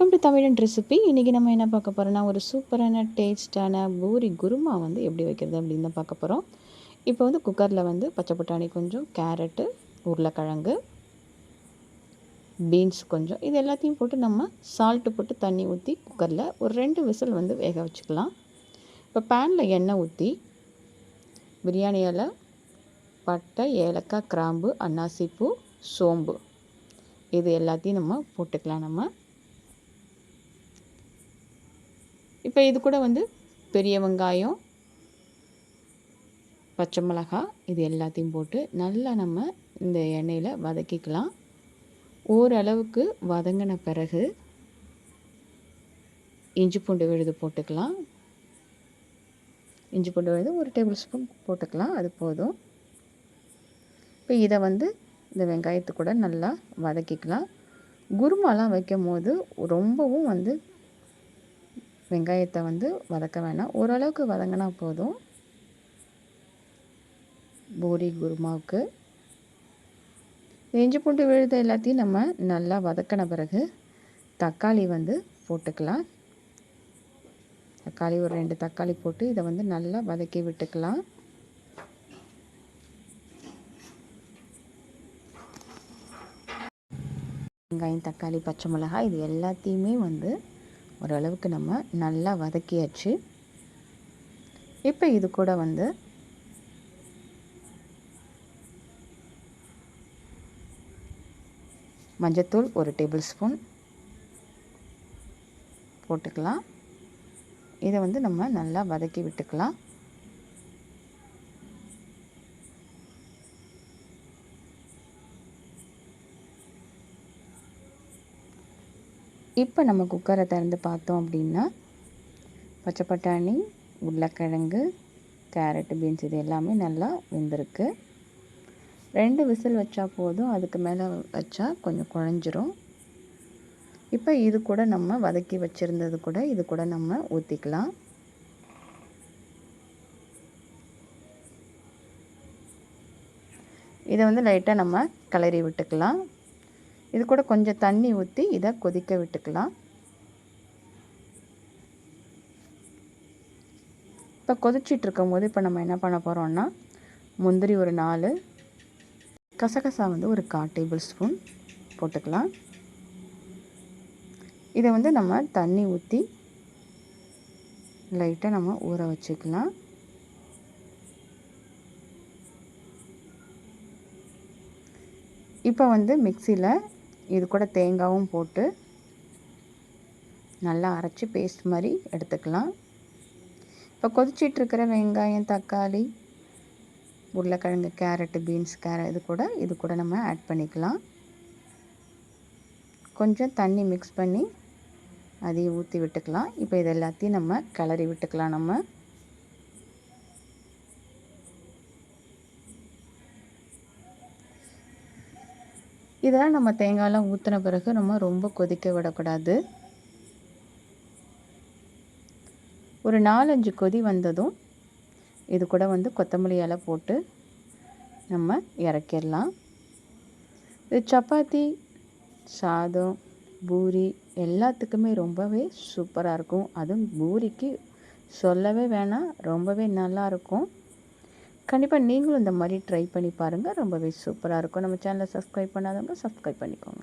Welcome to தமிழன் recipe இன்றைக்கி நம்ம என்ன பார்க்க போகிறோன்னா ஒரு சூப்பரான டேஸ்டான பூரி குருமா வந்து எப்படி வைக்கிறது அப்படின்னு தான் பார்க்க போகிறோம் இப்போ வந்து குக்கரில் வந்து பச்சை பட்டாணி கொஞ்சம் கேரட்டு உருளைக்கிழங்கு பீன்ஸ் கொஞ்சம் இது எல்லாத்தையும் போட்டு நம்ம சால்ட்டு போட்டு தண்ணி ஊற்றி குக்கரில் ஒரு ரெண்டு விசில் வந்து வேக வச்சுக்கலாம். இப்போ பேனில் எண்ணெய் ஊற்றி பிரியாணி இலை பட்டை ஏலக்காய் கிராம்பு அன்னாசிப்பூ சோம்பு இது எல்லாத்தையும் நம்ம போட்டுக்கலாம் நம்ம. இப்போ இது கூட வந்து பெரிய வெங்காயம் பச்சை மிளகாய் இது எல்லாத்தையும் போட்டு நல்லா நம்ம இந்த எண்ணெயில் வதக்கிக்கலாம். ஓரளவுக்கு வதங்கின பிறகு இஞ்சி பூண்டு விழுது போட்டுக்கலாம். இஞ்சி பூண்டு விழுது ஒரு டேபிள் ஸ்பூன் போட்டுக்கலாம் அது போதும். இப்போ இதை வந்து இந்த வெங்காயத்து கூட நல்லா வதக்கிக்கலாம். குருமாலாம் வைக்கும் போது ரொம்பவும் வந்து வெங்காயத்தை வந்து வதக்க வேணாம். ஓரளவுக்கு வதங்கினா போதும். பூரி குருமாவுக்கு. இஞ்சி பூண்டு விழுத எல்லாத்தையும் நம்ம நல்லா வதக்கின பிறகு தக்காளி வந்து போட்டுக்கலாம். தக்காளி ஒரு ரெண்டு தக்காளி போட்டு இதை வந்து நல்லா வதக்கி விட்டுக்கலாம். வெங்காயம் தக்காளி பச்சை மிளகாய் இது எல்லாத்தையுமே வந்து ஓரளவுக்கு நம்ம நல்லா வதக்கியாச்சு. இப்போ இது கூட வந்து மஞ்சத்தூள் ஒரு டேபிள் ஸ்பூன் போட்டுக்கலாம். இதை வந்து நம்ம நல்லா வதக்கி விட்டுக்கலாம். இப்போ நம்ம குக்கரை திறந்து பார்த்தோம் அப்படின்னா பச்சை பட்டாணி உருளைக்கிழங்கு கேரட்டு பீன்ஸ் இது எல்லாமே நல்லா வெந்திருக்கு. ரெண்டு விசில் வச்சா போதும் அதுக்கு மேலே வச்சா கொஞ்சம் குழஞ்சிரும். இப்போ இது கூட நம்ம வதக்கி வச்சுருந்தது கூட இது கூட நம்ம ஊற்றிக்கலாம் இதை வந்து லைட்டாக நம்ம கிளறி விட்டுக்கலாம். இது கூட கொஞ்சம் தண்ணி ஊற்றி இதை கொதிக்க விட்டுக்கலாம். இப்போ கொதிச்சிட்ருக்கும் போது இப்போ நம்ம என்ன பண்ண போகிறோம்னா முந்திரி ஒரு நாலு கசகசா வந்து ஒரு கால் டேபிள் ஸ்பூன் போட்டுக்கலாம். இதை வந்து நம்ம தண்ணி ஊற்றி லைட்டாக நம்ம ஊற வச்சுக்கலாம். இப்போ வந்து மிக்சியில் இது கூட தேங்காயும் போட்டு நல்லா அரைச்சி பேஸ்ட் மாதிரி எடுத்துக்கலாம். இப்போ கொதிச்சிட்ருக்கிற வெங்காயம் தக்காளி உருளைக்கிழங்கு கேரட்டு பீன்ஸ் கேர இது கூட இது கூட நம்ம ஆட் பண்ணிக்கலாம். கொஞ்சம் தண்ணி மிக்ஸ் பண்ணி அதையும் ஊற்றி விட்டுக்கலாம். இப்போ இது எல்லாத்தையும் நம்ம கிளறி விட்டுக்கலாம் நம்ம. இதெல்லாம் நம்ம தேங்காயெலாம் ஊற்றின பிறகு நம்ம ரொம்ப கொதிக்க விடக்கூடாது. ஒரு நாலஞ்சு கொதி வந்ததும் இது கூட வந்து கொத்தமல்லி இலை போட்டு நம்ம இறக்கிடலாம். இது சப்பாத்தி சாதம் பூரி எல்லாத்துக்குமே ரொம்பவே சூப்பராக இருக்கும். அதுவும் பூரிக்கு சொல்லவே வேணாம் ரொம்பவே நல்லாயிருக்கும் கண்டிப்பாக நீங்களும் இந்த மாதிரி ட்ரை பண்ணி பாருங்கள் ரொம்பவே சூப்பராக இருக்கும். நம்ம சேனலை சப்ஸ்கிரைப் பண்ணாதவங்க சப்ஸ்கிரைப் பண்ணிக்கோங்க.